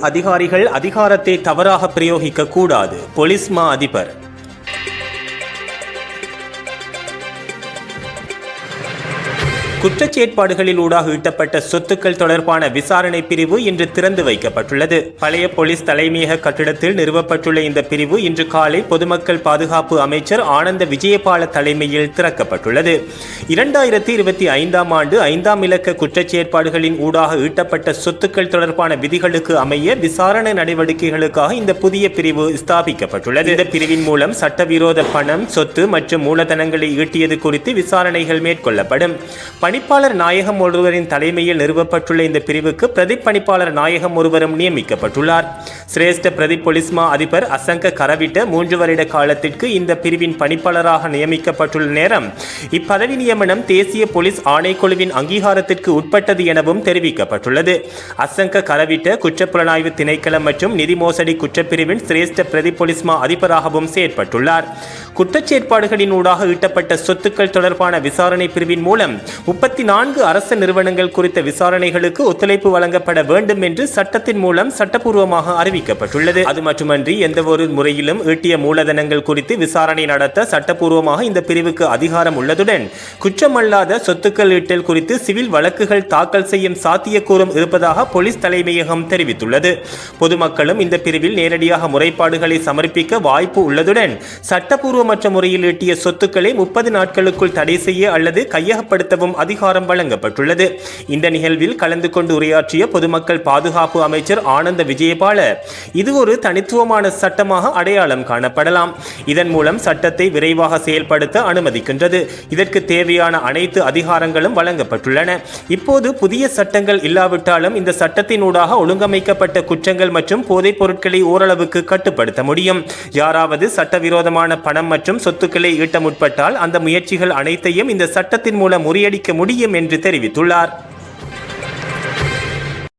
அதிகாரிகள் அதிகாரத்தை தவறாக பிரயோகிக்க கூடாது போலீஸ் மா அதிபர். குற்றச்செயற்பாடுகளில் ஊடாக ஈட்டப்பட்ட சொத்துக்கள் தொடர்பான விசாரணை பிரிவு இன்று திறந்து வைக்கப்பட்டுள்ளது. பழைய போலீஸ் தலைமையக கட்டிடத்தில் நிறுவப்பட்டுள்ள இந்த பிரிவு இன்று காலை பொதுமக்கள் பாதுகாப்பு அமைச்சர் ஆனந்த விஜயபால தலைமையில் திறக்கப்பட்டுள்ளது. இரண்டாயிரத்தி இருபத்தி ஐந்தாம் ஆண்டு ஐந்தாம் இலக்க குற்றச்செயற்பாடுகளின் ஊடாக ஈட்டப்பட்ட சொத்துக்கள் தொடர்பான விதிகளுக்கு அமைய விசாரணை நடவடிக்கைகளுக்காக இந்த புதிய பிரிவு ஸ்தாபிக்கப்பட்டுள்ளது. இந்த பிரிவின் மூலம் சட்டவிரோத பணம் சொத்து மற்றும் மூலதனங்களை ஈட்டியது குறித்து விசாரணைகள் மேற்கொள்ளப்படும். பணிப்பாளர் நாயகம் ஒருவரின் தலைமையில் நிறுவப்பட்டுள்ள இந்த பிரிவுக்கு பிரதிப் பணிப்பாளர் நாயகம் ஒருவரும் நியமிக்கப்பட்டுள்ளார். சிரேஷ்ட பிரதி பொலிஸ்மா அதிபர் அசங்க கரவிட்ட மூன்று வருட காலத்திற்கு இந்த பிரிவின் பணிப்பாளராக நியமிக்கப்பட்டுள்ள நேரம். இப்பதவி நியமனம் தேசிய போலீஸ் ஆணைக்குழுவின் அங்கீகாரத்திற்கு உட்பட்டது எனவும் தெரிவிக்கப்பட்டுள்ளது. அசங்க கரவிட்ட குற்றப்புலனாய்வு திணைக்களம் மற்றும் நிதி மோசடி குற்றப்பிரிவின் சிரேஷ்ட பிரதி பொலிஸ்மா அதிபராகவும் செயற்பட்டுள்ளார். குற்றச்செயற்பாடுகளின் ஊடாக ஈட்டப்பட்ட சொத்துக்கள் தொடர்பான விசாரணை பிரிவின் மூலம் முப்பத்தி நான்கு அரசு நிறுவனங்கள் குறித்த விசாரணைகளுக்கு ஒத்துழைப்பு வழங்கப்பட வேண்டும் என்று சட்டத்தின் மூலம் சட்டப்பூர்வமாக அறிவி அறிவிக்கப்பட்டுள்ளது அது மட்டுமன்றி எந்த ஒரு முறையிலும் ஈட்டிய மூலதனங்கள் குறித்து விசாரணை நடத்த சட்டப்பூர்வமாக இந்த பிரிவுக்கு அதிகாரம் உள்ளதுடன் குற்றமல்லாத சொத்துக்கள் ஈட்டல் குறித்து சிவில் வழக்குகள் தாக்கல் செய்யும் சாத்தியக்கூறும் இருப்பதாக போலீஸ் தலைமையகம் தெரிவித்துள்ளது. பொதுமக்களும் இந்த பிரிவில் நேரடியாக முறைப்பாடுகளை சமர்ப்பிக்க வாய்ப்பு உள்ளதுடன் சட்டப்பூர்வமற்ற முறையில் ஈட்டிய சொத்துக்களை முப்பது நாட்களுக்குள் தடை செய்ய அல்லது கையகப்படுத்தவும் அதிகாரம் வழங்கப்பட்டுள்ளது. இந்த நிகழ்வில் கலந்து கொண்டு உரையாற்றிய பொதுமக்கள் பாதுகாப்பு அமைச்சர் ஆனந்த விஜயபால இது ஒரு தனித்துவமான சட்டமாக அடையாளம் காணப்படலாம். இதன் மூலம் சட்டத்தை விரைவாக செயல்படுத்த அனுமதிக்கின்றது. இதற்கு தேவையான அனைத்து அதிகாரங்களும் வழங்கப்பட்டுள்ளன. இப்போது புதிய சட்டங்கள் இல்லாவிட்டாலும் இந்த சட்டத்தினூடாக ஒழுங்கமைக்கப்பட்ட குற்றங்கள் மற்றும் போதைப் பொருட்களை ஓரளவுக்கு கட்டுப்படுத்த முடியும். யாராவது சட்டவிரோதமான பணம் மற்றும் சொத்துக்களை ஈட்ட முற்பட்டால் அந்த முயற்சிகள் அனைத்தையும் இந்த சட்டத்தின் மூலம் முறியடிக்க முடியும் என்று தெரிவித்துள்ளார்.